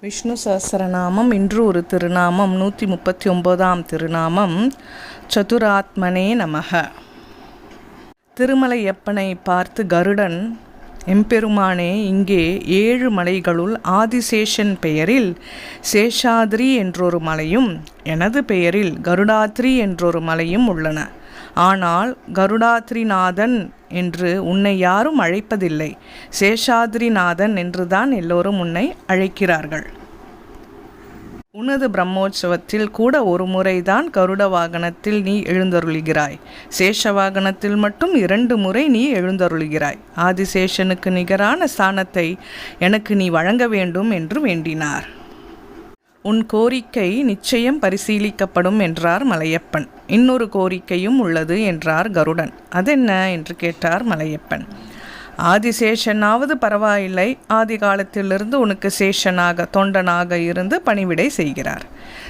விஷ்ணு சஹஸ்ரநாமம் இன்று ஒரு திருநாமம் நூற்றி முப்பத்தி ஒம்போதாம் திருநாமம். சதுராத்மனே நமக. திருமலையப்பனை பார்த்து கருடன் எம்பெருமானே இங்கே ஏழு மலைகளுள் ஆதிசேஷன் பெயரில் சேஷாதிரி என்றொரு மலையும் எனது பெயரில் கருடாத்ரி என்றொரு மலையும் உள்ளன. ஆனால் கருடாத்ரிநாதன் என்று உன்னை யாரும் அழைப்பதில்லை. சேஷாதிரிநாதன் என்றுதான் எல்லோரும் உன்னை அழைக்கிறார்கள். உனது பிரம்மோற்சவத்தில் கூட ஒரு முறைதான் கருட வாகனத்தில் நீ எழுந்தருளுகிறாய். சேஷ வாகனத்தில் மட்டும் இரண்டு முறை நீ எழுந்தருளுகிறாய். ஆதிசேஷனுக்கு நிகரான ஸ்தானத்தை எனக்கு நீ வழங்க வேண்டும் என்று வேண்டினார். உன் கோரிக்கை நிச்சயம் பரிசீலிக்கப்படும் என்றார் மலையப்பன். இன்னொரு கோரிக்கையும் உள்ளது என்றார் கருடன். அதென்ன? என்று கேட்டார் மலையப்பன். ஆதிசேஷனாவது பரவாயில்லை. ஆதி காலத்திலிருந்து உனக்கு சேஷனாக தொண்டனாக இருந்து பணிவிடை செய்கிறார்.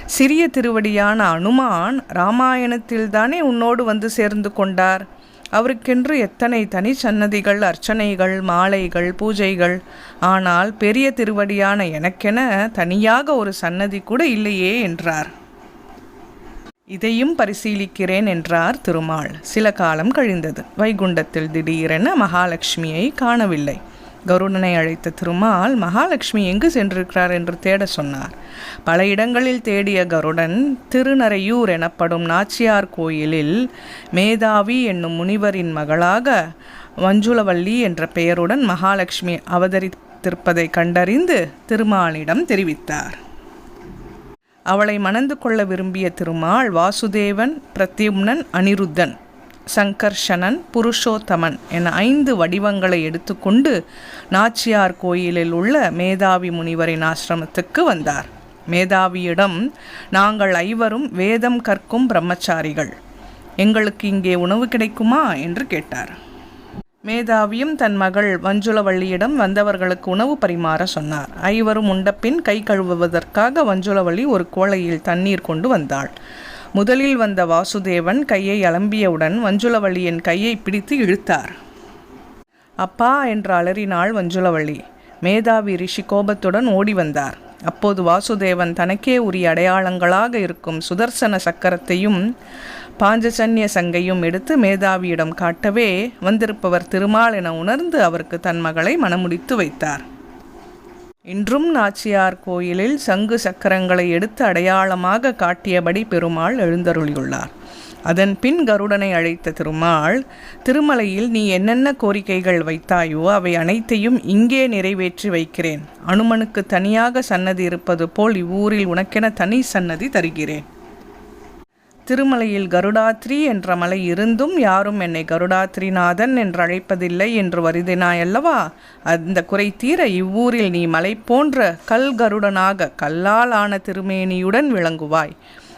சிறிய திருவடியான அனுமான் ராமாயணத்தில்தானே உன்னோடு வந்து சேர்ந்து கொண்டார். அவருக்கென்று எத்தனை தனி சன்னதிகள் அர்ச்சனைகள் மாலைகள் பூஜைகள். ஆனால் பெரிய திருவடியான எனக்கென தனியாக ஒரு சன்னதி கூட இல்லையே என்றார். இதையும் பரிசீலிக்கிறேன் என்றார் திருமால். சில காலம் கழிந்தது. வைகுண்டத்தில் திடீரென மகாலட்சுமியை காணவில்லை. கருடனை அழைத்த திருமால் மகாலட்சுமி எங்கு சென்றிருக்கிறார்? என்று தேட சொன்னார். பல இடங்களில் தேடிய கருடன் திருநறையூர் எனப்படும் நாச்சியார் கோயிலில் மேதாவி என்னும் முனிவரின் மகளாக மஞ்சுளவல்லி என்ற பெயருடன் மகாலட்சுமி அவதரித்திருப்பதை கண்டறிந்து திருமாலிடம் தெரிவித்தார். அவளை மணந்து கொள்ள விரும்பிய திருமால் வாசுதேவன் பிரத்யும்னன் அனிருத்தன் சங்கர்ஷனன் புருஷோத்தமன் என ஐந்து வடிவங்களை எடுத்துக்கொண்டு நாச்சியார் கோயிலில் உள்ள மேதாவி முனிவரின் ஆசிரமத்துக்கு வந்தார். மேதாவியிடம் நாங்கள் ஐவரும் வேதம் கற்கும் பிரம்மச்சாரிகள். எங்களுக்கு இங்கே உணவு கிடைக்குமா? என்று கேட்டார். மேதாவியும் தன் மகள் வஞ்சுளவள்ளியிடம் வந்தவர்களுக்கு உணவு பரிமாற சொன்னார். ஐவரும் உண்டபின் கை கழுவுவதற்காக வஞ்சுளவள்ளி ஒரு கோளையில் தண்ணீர் கொண்டு வந்தாள். முதலில் வந்த வாசுதேவன் கையை அலம்பியவுடன் வஞ்சுளவள்ளியின் கையை பிடித்து இழுத்தார். அப்பா என்று அலறினாள் வஞ்சுளவள்ளி மேதாவி ரிஷி கோபத்துடன் ஓடி வந்தார். அப்போது வாசுதேவன் தனக்கே உரிய அடையாளங்களாக இருக்கும் சுதர்சன சக்கரத்தையும் பாஞ்சசன்ய சங்கையும் எடுத்து மேதாவியிடம் காட்டவே வந்திருப்பவர் திருமால் என உணர்ந்து அவருக்கு தன் மகளை மணமுடித்து வைத்தார். இன்றும் நாச்சியார் கோயிலில் சங்கு சக்கரங்களை எடுத்து அடையாளமாக காட்டியபடி பெருமாள் எழுந்தருளியுள்ளார். அதன் பின் கருடனை அழைத்த திருமால் திருமலையில் நீ என்னென்ன கோரிக்கைகள் வைத்தாயோ அவை அனைத்தையும் இங்கே நிறைவேற்றி வைக்கிறேன். அனுமனுக்கு தனியாக சன்னதி இருப்பது போல் இவ்வூரில் உனக்கென தனி சன்னதி தருகிறேன். திருமலையில் கருடாத்ரி என்ற மலை இருந்தும் யாரும் என்னை கருடாத்ரிநாதன் என்று அழைப்பதில்லை என்று வருதினாயல்லவா? அந்த குறை தீர இவ்வூரில் நீ மலை போன்ற கல் கருடனாக கல்லால் ஆன திருமேனியுடன் விளங்குவாய்.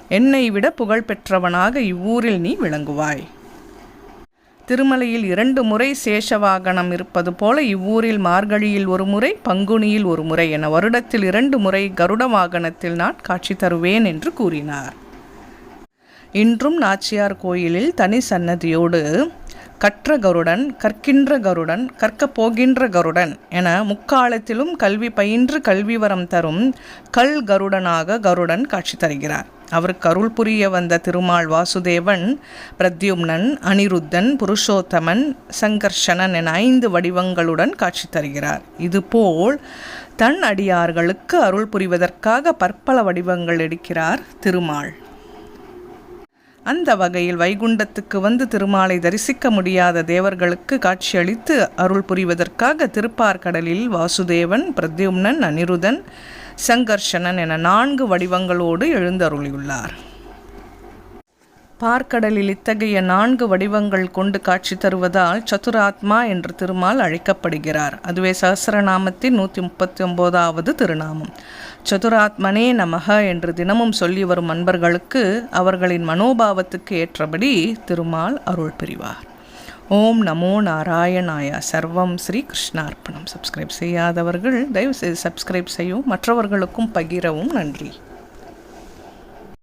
என்னை விட புகழ்பெற்றவனாக இவ்வூரில் நீ விளங்குவாய். திருமலையில் இரண்டு முறை சேஷவாகனம் இருப்பது போல இவ்வூரில் மார்கழியில் ஒரு முறை பங்குனியில் ஒரு முறை என வருடத்தில் இரண்டு முறை கருட வாகனத்தில் நான் காட்சி தருவேன் என்று கூறினார். இன்றும் நாச்சியார் கோயிலில் தனி சன்னதியோடு கற்ற கருடன் கற்கின்ற கருடன் கற்கப் போகின்ற கருடன் என முக்காலத்திலும் கல்வி பயின்று கல்வி வரம் தரும் கல் கருடனாக கருடன் காட்சி தருகிறார். அவருக்கு அருள் புரிய வந்த திருமால் வாசுதேவன் பிரத்யும்னன் அனிருத்தன் புருஷோத்தமன் சங்கர்ஷனன் என ஐந்து வடிவங்களுடன் காட்சி தருகிறார். இதுபோல் தன் அடியார்களுக்கு அருள் புரிவதற்காக பற்பல வடிவங்கள் எடுக்கிறார் திருமால். அந்த வகையில் வைகுண்டத்துக்கு வந்து திருமாலை தரிசிக்க முடியாத தேவர்களுக்கு காட்சியளித்து அருள் புரிவதற்காக திருப்பார்கடலில் வாசுதேவன் பிரத்யும்னன் அனிருதன் சங்கர்ஷணன் என நான்கு வடிவங்களோடு எழுந்தருளியுள்ளார். பார்க்கடலில் இத்தகைய நான்கு வடிவங்கள் கொண்டு காட்சி தருவதால் சதுராத்மா என்று திருமால் அழைக்கப்படுகிறார். அதுவே சஹசிரநாமத்தின் நூற்றி முப்பத்தி ஒம்போதாவது திருநாமம். சதுராத்மனே நமக என்று தினமும் சொல்லி வரும் அன்பர்களுக்கு அவர்களின் மனோபாவத்துக்கு ஏற்றபடி திருமால் அருள் புரிவார். ஓம் நமோ நாராயணாய சர்வம் ஸ்ரீ கிருஷ்ணார்ப்பணம் சப்ஸ்கிரைப் செய்யாதவர்கள் தயவுசெய்து சப்ஸ்கிரைப் செய்யவும் மற்றவர்களுக்கும் பகிரவும் நன்றி.